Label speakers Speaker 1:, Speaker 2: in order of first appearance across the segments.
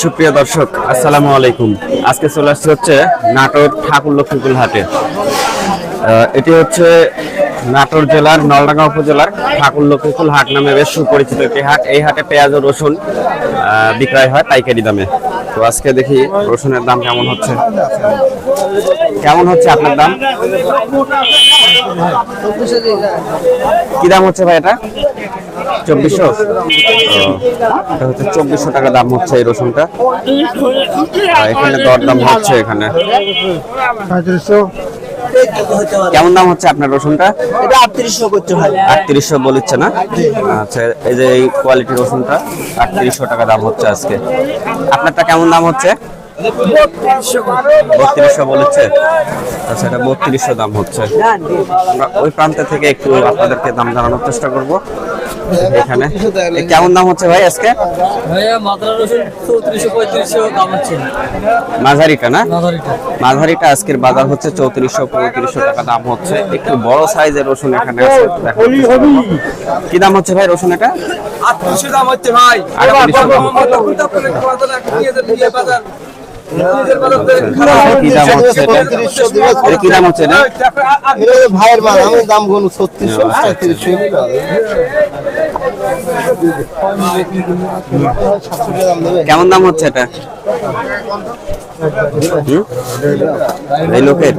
Speaker 1: সুপ্রিয় দর্শক আসসালামু আলাইকুম। আজকে চলে আসছে হচ্ছে নাটোর ঠাকুর লক্ষ্মীপুর হাটে। এটি হচ্ছে নাটোর জেলার, নলডাঙ্গা উপজেলার ঠাকুর লক্ষ্মীকুল হাট নামে বেশ সুপরিচিত একটি হাট। এই হাটে পেঁয়াজ ও রসুন বিক্রয় হয় পাইকারি দামে। তো আজকে দেখি রসুনের দাম কেমন হচ্ছে। কেমন হচ্ছে আপনার দাম? কি দাম হচ্ছে ভাই এটা? চব্বিশশো? এটা হচ্ছে চব্বিশশো টাকা দাম হচ্ছে এই রসুনটা। এখানে দর দাম হচ্ছে এখানে। কেমন দাম হচ্ছে আপনার রসুনটা?
Speaker 2: এটা আটত্রিশশো করতে হয়।
Speaker 1: আটত্রিশশো বলেছে না? আচ্ছা এই যে এই কোয়ালিটির রসুনটা আটত্রিশশো টাকা দাম হচ্ছে আজকে। আপনারটা কেমন দাম হচ্ছে? বত্রিশশো বলেছে। আচ্ছা এটা বত্রিশশো দাম হচ্ছে। আমরা ওই প্রান্ত থেকে একটু আপনাদেরকে দাম জানানোর চেষ্টা করব। এখানে। কেমন দাম হচ্ছে ভাই আজকে? মাঝারিটা না? মাঝারিটা। আজকের বাজার হচ্ছে চৌত্রিশশো পঁয়ত্রিশশো টাকা দাম হচ্ছে। একটু বড় সাইজের রসুন এখানে আছে। কি দাম হচ্ছে ভাই রসুন এটা?
Speaker 2: আটত্রিশশো দাম হচ্ছে ভাই।
Speaker 3: ভাইয়ের মাল আমি দাম গুণ ছত্রিশশো। সাঁত্রিশশো
Speaker 1: কেমন দাম হচ্ছে এটা? এই লোকের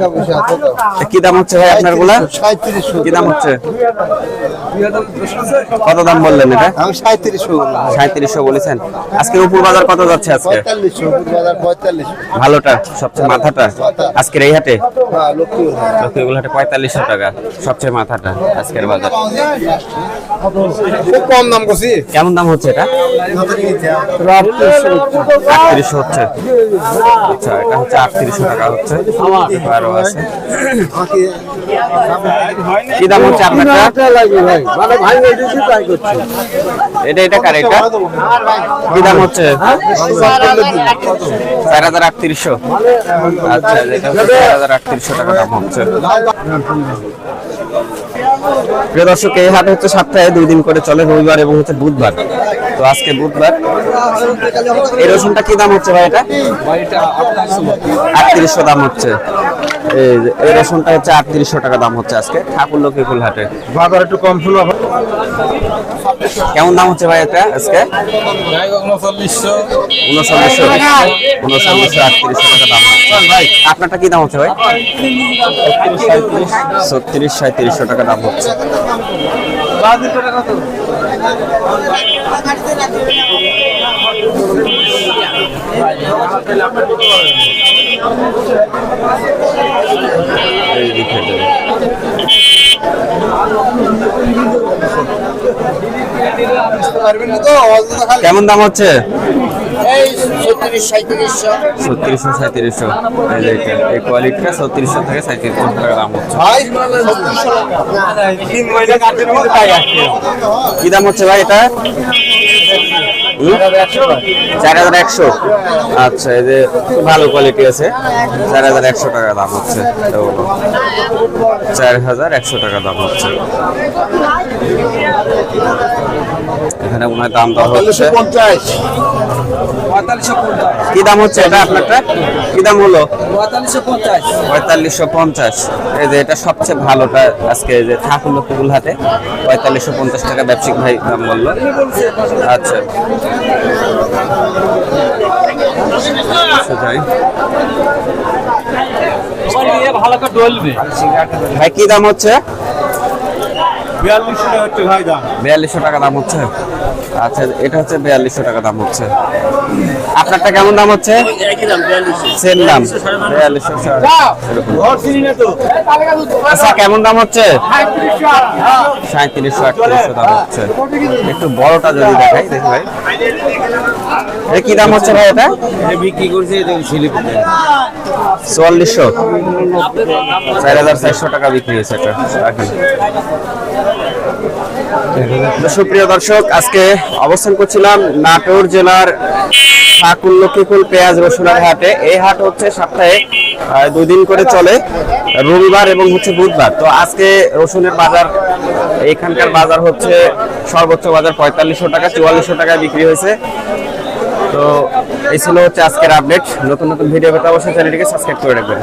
Speaker 1: কি দাম হচ্ছে ভাই
Speaker 3: আপনারগুলা
Speaker 1: কি দাম হচ্ছে? কত দাম বললেন এটা?
Speaker 3: আমি সাঁত্রিশশো
Speaker 1: সাঁত্রিশশো বলেছেন। আজকে উপর বাজার কত যাচ্ছে আজকে? ভালোটা সবচেয়ে মাথাটা? আজকের এই হাটে?
Speaker 3: লক্ষ্মী
Speaker 1: লক্ষ্মীগুলো হাটে। পঁয়তাল্লিশশো টাকা সবচেয়ে মাথাটা আজকের বাজার।
Speaker 3: খুব কম দাম করছি।
Speaker 1: কেমন দাম হচ্ছে এটা? আটত্রিশশো হচ্ছে। আচ্ছা এটা হচ্ছে। এটা? এটা হাজার টাকা দর্শক, এই হাট হচ্ছে সপ্তাহে দুই দিন করে চলে, রবিবার এবং হচ্ছে বুধবার। তো আজকে বুধবার। এই রসুনটা কি দাম হচ্ছে ভাই এটা? আটত্রিশশো দাম হচ্ছে। এই যে এই রসুনটা হচ্ছে আটত্রিশশো টাকা দাম হচ্ছে আজকে। ঠাকুর লক্ষ্মীকুল হাটে
Speaker 3: বাজার একটু কম ছিল
Speaker 1: কেমন দাম হচ্ছে ভাই এটা আজকে?
Speaker 2: উনচল্লিশশো।
Speaker 1: উনচল্লিশশো উনচল্লিশশো আটত্রিশশো টাকা দাম হচ্ছে। আপনারটা কি দাম হচ্ছে ভাই? ছত্রিশ সাঁত্রিশশো টাকা দাম হচ্ছে। এই কেমন দাম হচ্ছে?
Speaker 3: এই ছত্রিশ সাঁত্রিশশো
Speaker 1: ছত্রিশশো সাঁত্রিশশো এই যে এটা, কোয়ালিটিটা ছত্রিশশো থেকে সাঁত্রিশশো টাকা দাম হচ্ছে। কি দাম হচ্ছে ভাই এটা? চার হাজার একশো। আচ্ছা এই যে ভালো কোয়ালিটি চার হাজার একশো টাকা দাম হচ্ছে। চার হাজার একশো টাকা দাম হচ্ছে। এখানে মনে হয় দাম দেওয়া হচ্ছে। কি দাম হচ্ছে এটা আপনারটা? কি দাম হলো?
Speaker 2: পঁয়তাল্লিশশো পঞ্চাশ।
Speaker 1: এই যে এটা সবচেয়ে ভালোটা আজকে যে ঠাকুর লক্ষ্মীগুল হাটে। পঁয়তাল্লিশশো পঞ্চাশ টাকা ব্যবসায়িক ভাই দাম বলল। আচ্ছা। সেটাই।
Speaker 2: ভালো করে ডলবে
Speaker 1: ভাই কি দাম হচ্ছে?
Speaker 3: বিয়াল্লিশশো টাকা হচ্ছে ভাই দাম।
Speaker 1: বিয়াল্লিশশো টাকা দাম হচ্ছে? আচ্ছা এটা হচ্ছে বিয়াল্লিশশো টাকা দাম হচ্ছে। আপনারটা কেমন দাম হচ্ছে? সেম দাম বিয়াল্লিশশো আচ্ছা কেমন দাম হচ্ছে? সাঁত্রিশশো আটত্রিশশো দাম হচ্ছে। একটু বড়টা যদি দেখাই দেখি ভাই। এটা কি দাম হচ্ছে ভাই এটা?
Speaker 3: বিক্রি করছে
Speaker 1: চুয়াল্লিশশো। চার হাজার চারশো টাকা বিক্রি হয়েছে এটা। রাখেন। তো সুপ্রিয় দর্শক আজকে অবস্থান করছিলাম নাটোর জেলার ঠাকুর লক্ষ্মীকুল পেঁয়াজ রসুনের হাটে। এই হাট হচ্ছে সপ্তাহে আহ, দুই দিন করে চলে রবিবার এবং হচ্ছে বুধবার। তো আজকে রসুনের বাজার এখানকার বাজার হচ্ছে সর্বোচ্চ বাজার পঁয়তাল্লিশশো টাকা চুয়াল্লিশশো টাকায় বিক্রি হয়েছে। তো এই ছিল হচ্ছে আজকের আপডেট নতুন নতুন ভিডিও পেতে অবশ্যই চ্যানেলটিকে সাবস্ক্রাইব করে রাখবেন।